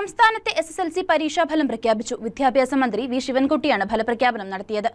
സംസ്ഥാനത്തെ S S L C പരീക്ഷാഫലം പ്രഖ്യാപിച്ചു. വിദ്യാഭ്യാസ മന്ത്രി വി ശിവൻകുട്ടിയാണ് ഫലപ്രഖ്യാപനം നടത്തിയത്.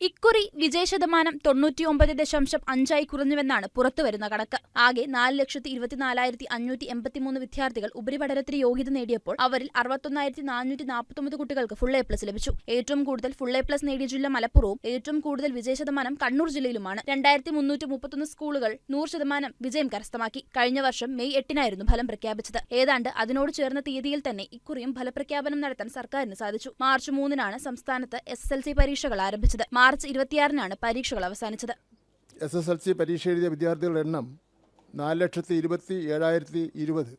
ഇക്കുറി വിജയശതമാനം തൊണ്ണൂറ്റിയൊമ്പത് ദശാംശം അഞ്ചായി കുറഞ്ഞുവെന്നാണ് പുറത്തുവരുന്ന കണക്ക്. ആകെ നാല് ലക്ഷത്തി ഇരുപത്തിനാലായിരത്തി അഞ്ഞൂറ്റി എൺപത്തിമൂന്ന് വിദ്യാർത്ഥികൾ ഉപരിപഠനത്തിന് യോഗ്യത നേടിയപ്പോൾ അവരിൽ അറുപത്തൊന്നായിരത്തി നാനൂറ്റി നാൽപ്പത്തൊമ്പത് കുട്ടികൾക്ക് ഫുൾ എ പ്ലസ് ലഭിച്ചു. ഏറ്റവും കൂടുതൽ ഫുൾ എ പ്ലസ് നേടിയ ജില്ല മലപ്പുറവും ഏറ്റവും കൂടുതൽ വിജയശതമാനം കണ്ണൂർ ജില്ലയിലുമാണ്. രണ്ടായിരത്തി മുന്നൂറ്റി മുപ്പത്തൊന്ന് സ്കൂളുകൾ നൂറ് ശതമാനം വിജയം കരസ്ഥമാക്കി. കഴിഞ്ഞ വർഷം മെയ് എട്ടിനായിരുന്നു ഫലം പ്രഖ്യാപിച്ചത്. ഏതാണ്ട് അതിനോട് ചേർന്ന തീയതിയിൽ തന്നെ ഇക്കുറിയും ഫലപ്രഖ്യാപനം നടത്താൻ സർക്കാരിന് സാധിച്ചു. മാർച്ച് മൂന്നിനാണ് സംസ്ഥാനത്ത് എസ് എസ് എൽ സി പരീക്ഷകൾ ആരംഭിച്ചത്. മാർച്ച് ഇരുപത്തിയാറിനാണ് പരീക്ഷകൾ അവസാനിച്ചത്. എസ് എസ് എൽ സി പരീക്ഷ എഴുതിയ വിദ്യാർത്ഥികളുടെ എണ്ണം നാല് ലക്ഷത്തി ഇരുപത്തി ഏഴായിരത്തി ഇരുപത്.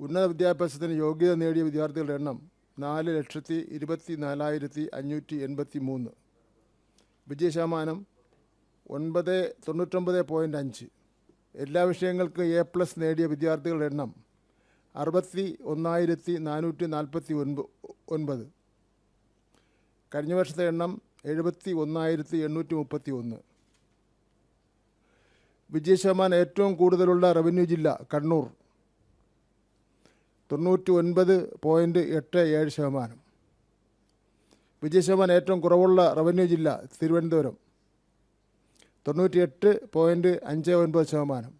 ഉന്നത വിദ്യാഭ്യാസത്തിന് യോഗ്യത നേടിയ വിദ്യാർത്ഥികളുടെ എണ്ണം നാല് ലക്ഷത്തി ഇരുപത്തി നാലായിരത്തി അഞ്ഞൂറ്റി എൺപത്തി മൂന്ന്. വിജയശതമാനം ഒൻപത് തൊണ്ണൂറ്റൊമ്പത് പോയിന്റ് അഞ്ച്. എല്ലാ വിഷയങ്ങൾക്കും എ പ്ലസ് നേടിയ വിദ്യാർത്ഥികളുടെ എണ്ണം അറുപത്തി ഒന്നായിരത്തി നാനൂറ്റി നാൽപ്പത്തി ഒൻപ ഒൻപത്. കഴിഞ്ഞ വർഷത്തെ എണ്ണം എഴുപത്തി ഒന്നായിരത്തി എണ്ണൂറ്റി മുപ്പത്തി ഒന്ന് വിജയശതമാനം ഏറ്റവും കൂടുതലുള്ള റവന്യൂ ജില്ല കണ്ണൂർ. തൊണ്ണൂറ്റി ഒൻപത് പോയിന്റ് എട്ട് ഏഴ് ശതമാനം. വിജയശതമാനം ഏറ്റവും കുറവുള്ള റവന്യൂ ജില്ല തിരുവനന്തപുരം. തൊണ്ണൂറ്റിയെട്ട് പോയിന്റ് അഞ്ച് ഒൻപത് ശതമാനം.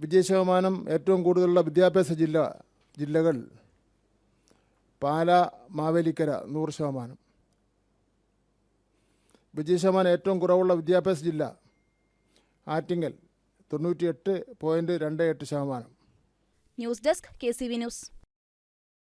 വിജയശതമാനം ഏറ്റവും കൂടുതലുള്ള വിദ്യാഭ്യാസ ജില്ല ജില്ലകൾ പാല മാവേലിക്കര നൂറ് ശതമാനം. വിജയശതമാനം ഏറ്റവും കുറവുള്ള വിദ്യാഭ്യാസ ജില്ല ആറ്റിങ്ങൽ തൊണ്ണൂറ്റിയെട്ട് പോയിന്റ് രണ്ട് എട്ട് ശതമാനം. News desk K C V news.